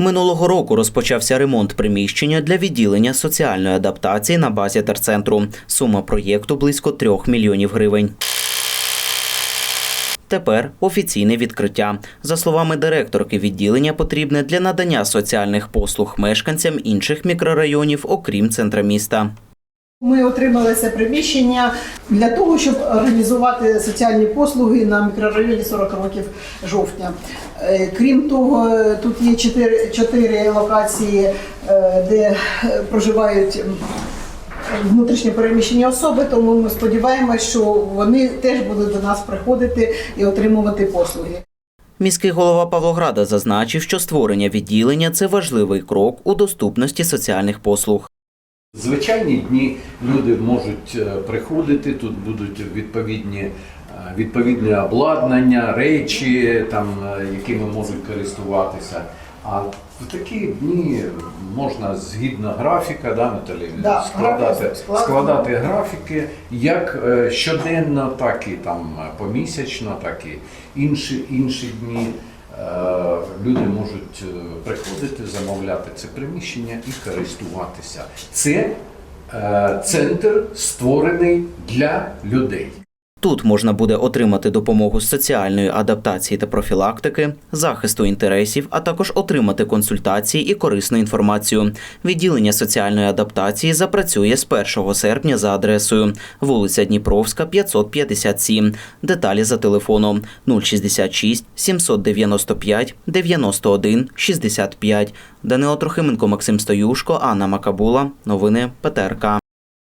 Минулого року розпочався ремонт приміщення для відділення соціальної адаптації на базі терцентру. Сума проєкту близько трьох мільйонів гривень. Тепер офіційне відкриття. За словами директорки, відділення потрібне для надання соціальних послуг мешканцям інших мікрорайонів, окрім центра міста. Ми отримали це приміщення для того, щоб організувати соціальні послуги на мікрорайоні 40 років жовтня. Е, Крім того, тут є чотири, локації, е, де е, проживають внутрішньо переміщені особи, тому ми сподіваємося, що вони теж будуть до нас приходити і отримувати послуги. Міський голова Павлограда зазначив, що створення відділення це важливий крок у доступності соціальних послуг. Звичайні дні люди можуть е, приходити, тут будуть відповідні, е, відповідне обладнання, речі, там, е, якими можуть користуватися. А в такі дні можна згідно графіка, да, Наталі, Да, складати, складати графіки як щоденно, так і там помісячно, так і інші, інші дні. Люди можуть е, приходити, замовляти це приміщення і користуватися. Це е, центр створений для людей. Тут можна буде отримати допомогу з соціальної адаптації та профілактики, захисту інтересів, а також отримати консультації і корисну інформацію. Відділення соціальної адаптації запрацює з 1 серпня за адресою вулиця Дніпровська, 557. Деталі за телефоном 066 795 91 65. Данило Трохименко, Максим Стоюшко, Анна Макабула. Новини ПТРК.